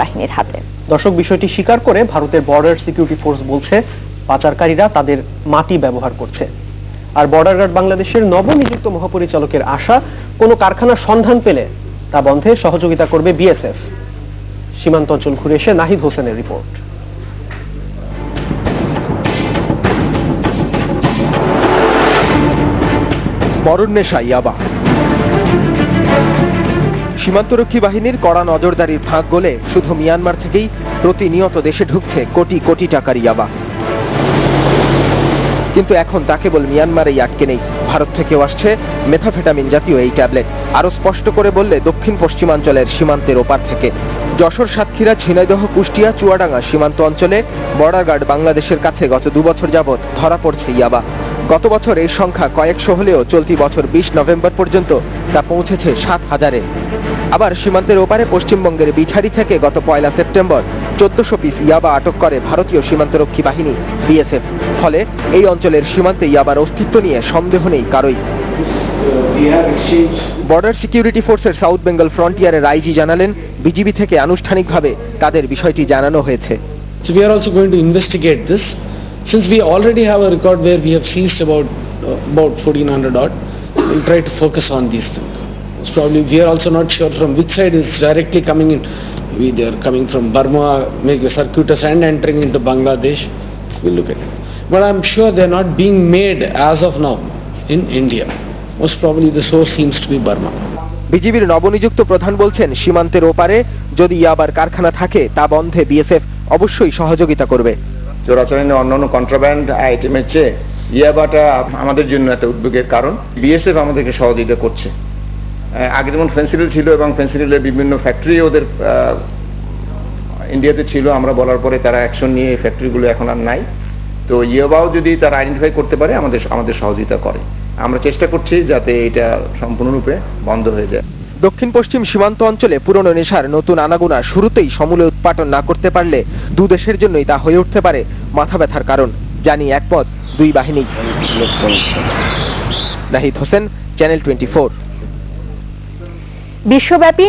বাহিনীর হাতে। দর্শক বিষয়টি স্বীকার করে ভারতের বর্ডার সিকিউরিটি ফোর্স বলছে পাচারকারীরা তাদের মাটি ব্যবহার করছে। আর বর্ডার গার্ড বাংলাদেশের নবনিযুক্ত মহাপরিচালকের আশা কোনো কারখানার সন্ধান পেলে তা বন্ধে সহযোগিতা করবে বিএসএফ। সীমান্ত অঞ্চল ঘুরে এসে নাহিদ হোসেনের রিপোর্ট। মরণনেশা ইয়াবা। সীমান্তরক্ষী বাহিনীর কড়া নজরদারির ফাঁক গলে শুধু মিয়ানমার থেকেই প্রতিনিয়ত দেশে ঢুকছে কোটি কোটি টাকার ইয়াবা। কিন্তু এখন তা কেবল মিয়ানমারেই আটকে নেই। ভারত থেকেও আসছে মেথাফেটামিন জাতীয় এই ট্যাবলেট। আরও স্পষ্ট করে বললে দক্ষিণ পশ্চিমাঞ্চলের সীমান্তের ওপার থেকে। যশোর, সাতক্ষীরা, ঝিনাইদহ, কুষ্টিয়া, চুয়াডাঙ্গা সীমান্ত অঞ্চলে বর্ডার গার্ড বাংলাদেশের কাছে গত দুবছর যাবৎ ধরা পড়ছে ইয়াবা। গত বছর এই সংখ্যা কয়েকশো হলেও চলতি বছর বিশ নভেম্বর পর্যন্ত তা পৌঁছেছে সাত হাজারে। আবার সীমান্তের ওপারে পশ্চিমবঙ্গের বিছারি থেকে গত পয়লা সেপ্টেম্বর চোদ্দশো পিস ইয়াবা আটক করে ভারতীয় সীমান্তরক্ষী বাহিনী বিএসএফ ফলে এই অঞ্চলের সীমান্তে ইয়াবার অস্তিত্ব নিয়ে সন্দেহ নেই কারোই বর্ডার সিকিউরিটি ফোর্সের সাউথ বেঙ্গল ফ্রন্টিয়ারের আইজি জানালেন বিজিবি থেকে আনুষ্ঠানিকভাবে তাদের বিষয়টি জানানো হয়েছে. Since we already have a record where we have seized about uh, about 1400 odd, we'll try to focus on these things. Probably we are also not sure from which side is directly coming in. We they are coming from Burma, make a circuitous and entering into Bangladesh. We'll look at it. But I'm sure they're not being made as of now in India. Most probably the source seems to be Burma. বিজিবির নবনিযুক্ত প্রধান বলছেন সীমান্তের ওপারে যদি ইয়াবার কারখানা থাকে তা বন্ধে বিএসএফ অবশ্যই সহযোগিতা করবে চোরাচালানি অন্যান্য কন্ট্রাব্যান্ড আইটেমের চেয়ে ইয়াবাটা আমাদের জন্য একটা উদ্বেগের কারণ বিএসএফ আমাদেরকে সহযোগিতা করছে আগে যেমন ফেন্সিডিল ছিল এবং ফেন্সিডিলের বিভিন্ন ফ্যাক্টরি ওদের ইন্ডিয়াতে ছিল, আমরা বলার পরে তারা অ্যাকশন নিয়ে এই ফ্যাক্টরিগুলো এখন আর নাই। তো ইয়াবাও যদি তারা আইডেন্টিফাই করতে পারে, আমাদের আমাদের সহযোগিতা করে। আমরা চেষ্টা করছি যাতে এটা সম্পূর্ণরূপে বন্ধ হয়ে যায়। দক্ষিণ পশ্চিম সীমান্ত অঞ্চলে পুরনো নেশার নতুন আনাগোনা শুরুতেই সমূলে উৎপাটন না করতে পারলে দু দেশের জন্যই তা হয়ে উঠতে পারে মাথা ব্যথার কারণ। জানি একপথ দুই বাহিনী। নাহিদ হোসেন চ্যানেল টোয়েন্টি বিশ্বব্যাপী